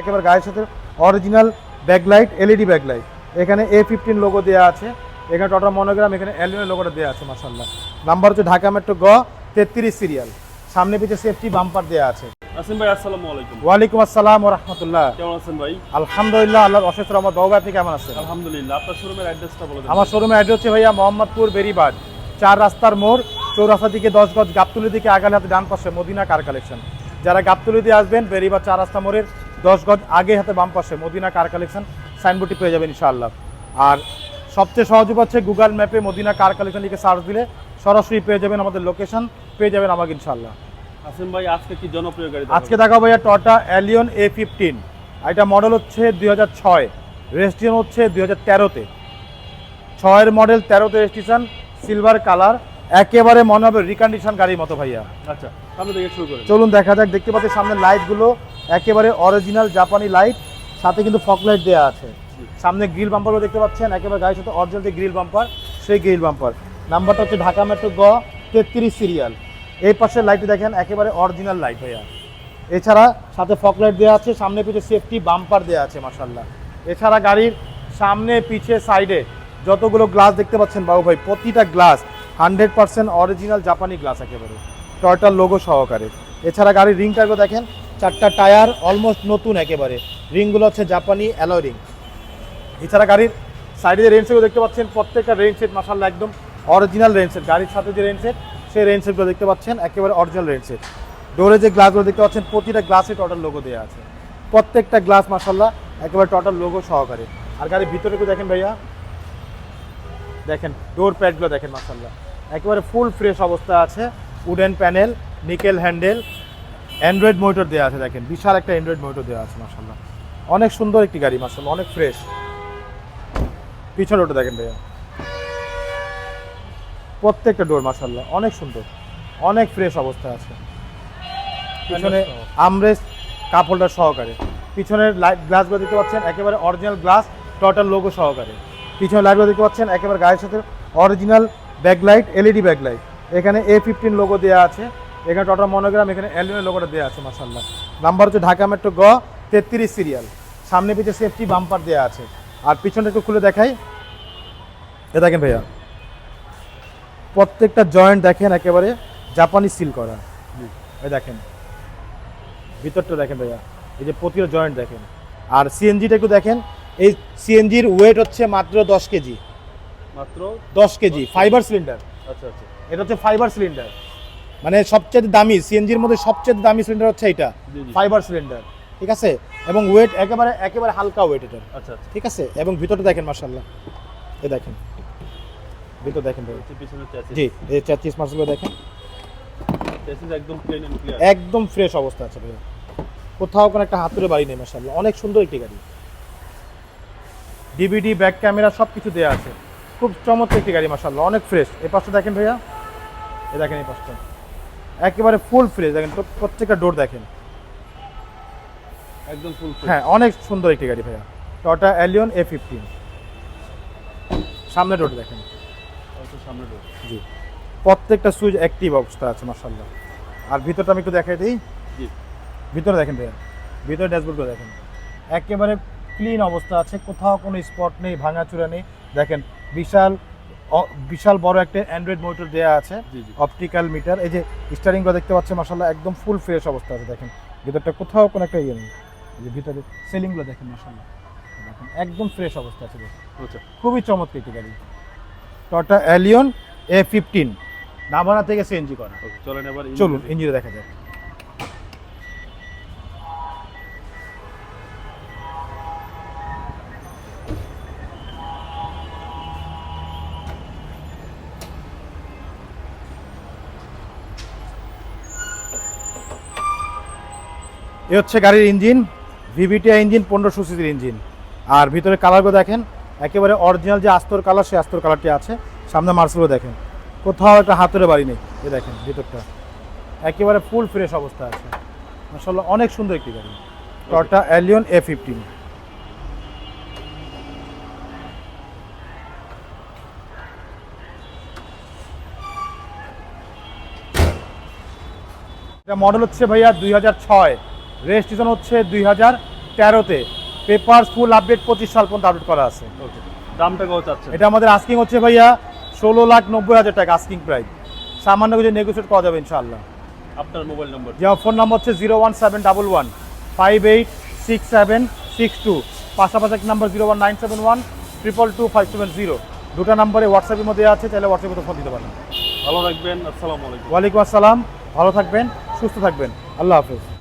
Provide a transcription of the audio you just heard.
একেবারে গায়ের সাথে অরিজিনাল ব্যাকলাইট এলইডি ব্যাকলাইট এখানে এ ফিফটিন লোগো দেওয়া আছে। এখানে টটা মনোগ্রাম এখানে অ্যালুমিনিয়াম লোগোটা দেওয়া আছে মাসাল্লাহ নাম্বার হচ্ছে ঢাকা মেট্রো গ তেত্রিশ সিরিয়াল সামনে পিছিয়ে সেফটি বাম্পার দেওয়া আছে। আসিম ভাই আসসালামু আলাইকুম। ওয়ালাইকুম আসসালাম ও রহমতুল্লাহ। কেমন আছেন ভাই? আলহামদুলিল্লাহ আল্লাহর অশেষ রহমত। বাবু ভাই, আপনি কেমন আছেন? আলহামদুলিল্লাহ আপনার শোরুমের অ্যাড্রেসটা বলে দেন। আমার শোরুমের অ্যাড্রেস হচ্ছে ভাইয়া মোহাম্মদপুর বেরিবাদ চার রাস্তার মোড় চৌরাস্তা দিকে দশ গজ গাবতুলি দিকে আগালে হাতে ডান পাশে মদিনা কার কালেকশন। যারা গাবতুলি দিয়ে আসবেন বেরিবাদ চার রাস্তা মোড়ের দশ গজ আগে হাতে বাম পাশে মদিনা কার কালেকশন সাইনবোর্ডটি পেয়ে যাবেন ইনশাআল্লাহ। আর সবচেয়ে সহজ উপায় হচ্ছে গুগল ম্যাপে মদিনা কার কালেকশন লিখে সার্চ দিলে সরাসরি পেয়ে যাবেন আমাদের লোকেশন পেয়ে যাবেন আমাকে ইনশাআল্লাহ। আসিম ভাই আজকে কি জনপ্রিয় গাড়ি আজকে দেখাবো ভাইয়া টটা অ্যালিয়ন এ ফিফটিন এটা মডেল হচ্ছে দুই হাজার ছয় রেজিস্ট্রেশন হচ্ছে দুই হাজার তেরোতে। ছয়ের মডেল তেরোতে রেজিস্ট্রেশন সিলভার কালার একেবারে মনে হবে রিকন্ডিশন গাড়ির মতো ভাইয়া। আচ্ছা সামনে থেকে শুরু করেন চলুন দেখা যাক দেখতে পাচ্ছি সামনে লাইটগুলো একেবারে অরিজিনাল জাপানি লাইট সাথে কিন্তু ফক লাইট দেওয়া আছে। সামনে গ্রিল বাম্পারও দেখতে পাচ্ছেন, একেবারে গাড়ির সাথে অরিজিনাল যে গ্রিল বাম্পার সেই গ্রিল বাম্পার নাম্বারটা হচ্ছে ঢাকা মেট্রো গ, তেত্রিশ সিরিয়াল এই পাশের লাইটটি দেখেন, একেবারে অরিজিনাল লাইট ভাইয়া। এছাড়া সাথে ফক লাইট দেওয়া আছে, সামনে পিছে সেফটি বাম্পার দেওয়া আছে মাসাল্লাহ এছাড়া গাড়ির সামনে, পিছে সাইডে যতগুলো গ্লাস দেখতে পাচ্ছেন বাবু ভাই, প্রতিটা গ্লাস হান্ড্রেড পার্সেন্ট অরিজিনাল জাপানি গ্লাস একেবারে। টয়টার লোগো সহকারে। এছাড়া গাড়ির রিং টায়ারগুলো দেখেন চারটা টায়ার অলমোস্ট নতুন একেবারে। রিংগুলো হচ্ছে জাপানি অ্যালয় রিং এছাড়া গাড়ির সাইডে যে রেঞ্জ দেখতে পাচ্ছেন, প্রত্যেকটা রেঞ্জ সেট একদম অরিজিনাল রেঞ্জ সেট গাড়ির সাথে যে রেঞ্জ সেট সেই রেঞ্জ সেটগুলো দেখতে পাচ্ছেন, একেবারে অরিজিনাল রেঞ্জ সেট ডোরে যে গ্লাসগুলো দেখতে পাচ্ছেন, প্রতিটা গ্লাসে টোটাল লোগো দেওয়া আছে। প্রত্যেকটা গ্লাস মাসাল্লাহ একেবারে টোটাল লোগো সহকারে। আর গাড়ির ভিতরে দেখেন ভাইয়া। দেখেন ডোর প্যাডগুলো দেখেন মাসাল্লাহ একেবারে ফুল ফ্রেশ অবস্থা আছে। Wooden panel nickel handle Android motor দেওয়া আছে দেখেন বিশাল একটা অ্যান্ড্রয়েড মোটর দেওয়া আছে মাসাল্লাহ অনেক সুন্দর একটি গাড়ি মাসাল্লাহ অনেক ফ্রেশ পিছনে ওটা দেখেন ভাইয়া। প্রত্যেকটা ডোর মাসাল্লাহ অনেক সুন্দর। অনেক ফ্রেশ অবস্থা আছে। পিছনে আমরেস কাপ হোল্ডার সহকারে। পিছনের লাইট গ্লাসগুলো দেখতে পাচ্ছেন একেবারে অরিজিনাল গ্লাস টোটাল লোগো সহকারে। পিছনে লাইটগুলো দেখতে পাচ্ছেন একেবারে গায়ের সাথে অরিজিনাল ব্যাকলাইট এলইডি ব্যাকলাইট এখানে এ ফিফটিন লোগো দেওয়া আছে। এখানে টটা মনোগ্রাম এখানে অ্যালুমিনিয়াম লোগোটা দেওয়া আছে মাসাল্লাহ নাম্বার হচ্ছে ঢাকা মেট্রো গ তেত্রিশ সিরিয়াল সামনে পিছিয়ে সেফটি বাম্পার দেওয়া আছে। আর পিছনটা একটু খুলে দেখাই। এ দেখেন ভাইয়া প্রত্যেকটা জয়েন্ট দেখেন একেবারে জাপানি সিল করা। এই দেখেন ভিতরটা দেখেন ভাইয়া এই যে প্রতিটা জয়েন্ট দেখেন। আর সিএনজিটা একটু দেখেন এই সিএনজির ওয়েট হচ্ছে মাত্র দশ কেজি। মাত্র দশ কেজি ফাইবার সিলিন্ডার আচ্ছা আচ্ছা। এটা হচ্ছে ফাইবার সিলিন্ডার মানে সবচেয়ে দামি সিএনজির মধ্যে সবচেয়ে দামি সিলিন্ডার হচ্ছে এটা ফাইবার সিলিন্ডার ঠিক আছে? এবং ওয়েট একেবারে একেবারে হালকা ওয়েট এটার আচ্ছা আচ্ছা। ঠিক আছে? এবং ভিতরটা দেখেন মার্শাল্লাহ এই দেখেন ভিতর দেখেন জি এই চার মাসগুলো দেখেন। একদম ফ্রেশ অবস্থা আছে ভাইয়া কোথাও কোনো একটা হাতুড়ে বাড়ি নেই মাসাল্লাহ অনেক সুন্দর একটি গাড়ি। ডিভিডি ব্যাক ক্যামেরা সব কিছু দেওয়া আছে। খুব চমৎকার একটি গাড়ি মাসাল্লাহ অনেক ফ্রেশ এই পাশটা দেখেন ভাইয়া। এই দেখেন এই পাশটা। একেবারে ফুল ফ্রেশ দেখেন প্রত্যেকটা ডোর দেখেন। একদম ফুল হ্যাঁ অনেক সুন্দর একটি গাড়ি ভাইয়া। টটা অ্যালিয়ন এ ফিফটিন সামনে ডোর দেখেন। সামনে ডোর জি। প্রত্যেকটা সুইচ অ্যাক্টিভ অবস্থা আছে মাসাল্লাহ আর ভিতরটা আমি একটু দেখাই দিই। জি। ভিতরে দেখেন ভাইয়া। ভিতরে ড্যাশবোর্ডগুলো দেখেন। একেবারে ক্লিন অবস্থা আছে কোথাও কোনো স্পট নেই ভাঙাচুরা নেই। দেখেন বিশাল বিশাল বড় একটা অ্যান্ড্রয়েড মোটর দেওয়া আছে অপটিক্যাল মিটার এই যে স্টারিংগুলো দেখতে পাচ্ছেন মাসাল্লাহ একদম ফুল ফ্রেশ অবস্থা আছে দেখেন। ভিতরটা কোথাও কোনো একটা ইয়ে নেই। যে ভিতরে সিলিংগুলো দেখেন মাসাল্লাহ দেখেন একদম ফ্রেশ অবস্থা আছে দেখেন। আচ্ছা। খুবই চমৎকার একটি গাড়ি। Toyota Allion A fifteen Navana থেকে সিএনজি করা। চলেন এবার চলুন ইঞ্জিনে দেখা যাক। এ হচ্ছে গাড়ির ইঞ্জিন ভিভিটিআই ইঞ্জিন পনেরোশো সিসির ইঞ্জিন। আর ভিতরে কালারগুলো দেখেন, একেবারে অরিজিনাল যে আস্তর কালার, সেই আস্তর কালারটি আছে। সামনে মার্সেলও দেখেন। কোথাও একটা হাতুড়ে বাড়ি নেই। এ দেখেন, ভিতরটা। একেবারে ফুল ফ্রেশ অবস্থা আছে। মাসাল্লাহ অনেক সুন্দর একটি গাড়ি। টটা অ্যালিয়ন এ ফিফটিন এটা মডেল হচ্ছে ভাইয়া দুই হাজার ছয়। রেজিস্ট্রেশন হচ্ছে দুই হাজার তেরোতে। পেপার ফুল আপডেট পঁচিশ সাল পর্যন্ত আপডেট করা আছে। দামটা কত চাচ্ছেন? এটা আমাদের আস্কিং হচ্ছে ভাইয়া ষোলো লাখ নব্বই হাজার টাকা আস্কিং প্রাইস সামান্য কিছু নেগোসিয়েট করা যাবে ইনশাআল্লাহ। আপনার মোবাইল নম্বর যে ফোন নাম্বার হচ্ছে zero one seven double one five eight six seven six two পাশাপাশি এক number zero one nine seven one triple two five seven zero দুটো নাম্বারে হোয়াটসঅ্যাপের মধ্যে আছে তাহলে হোয়াটসঅ্যাপে তো ফোন দিতে পারেন। ভালো রাখবেন আসসালামু আলাইকুম। ওয়ালাইকুম আসসালাম ভালো থাকবেন সুস্থ থাকবেন। আল্লাহ হাফেজ।